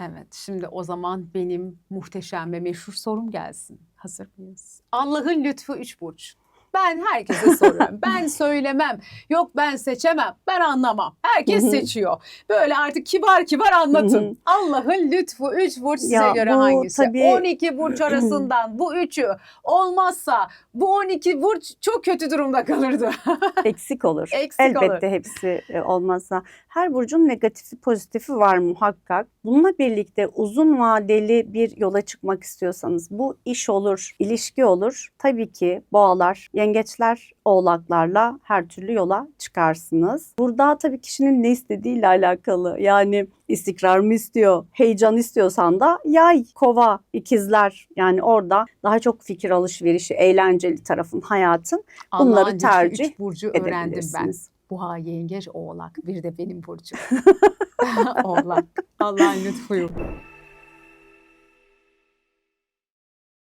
Evet, şimdi o zaman benim muhteşem ve meşhur sorum gelsin. Hazır mıyız? Allah'ın lütfu üç burç. Ben herkese soruyorum. ben söylemem. Yok ben seçemem. Ben anlamam. Herkes seçiyor. Böyle artık kibar kibar anlatın. Allah'ın lütfu üç burç size Ya göre bu hangisi? tabii- 12 burç arasından bu üçü olmazsa bu 12 burç çok kötü durumda kalırdı. Eksik olur. Eksik Elbette olur. hepsi e, olmazsa. Her burcun negatifi pozitifi var muhakkak. Bununla birlikte uzun vadeli bir yola çıkmak istiyorsanız bu iş olur, ilişki olur. Tabii ki boğalar, yengeçler, oğlaklarla her türlü yola çıkarsınız. Burada tabii kişinin ne istediğiyle alakalı. Yani istikrar mı istiyor, heyecan istiyorsan da yay, kova, ikizler. Yani orada daha çok fikir alışverişi, eğlenceli tarafın, hayatın Bunları lütfu tercih üç burcu öğrendim ben. Boğa, yengeç, oğlak. Bir de benim burcum. oğlak. Allah'ın lütfuyu.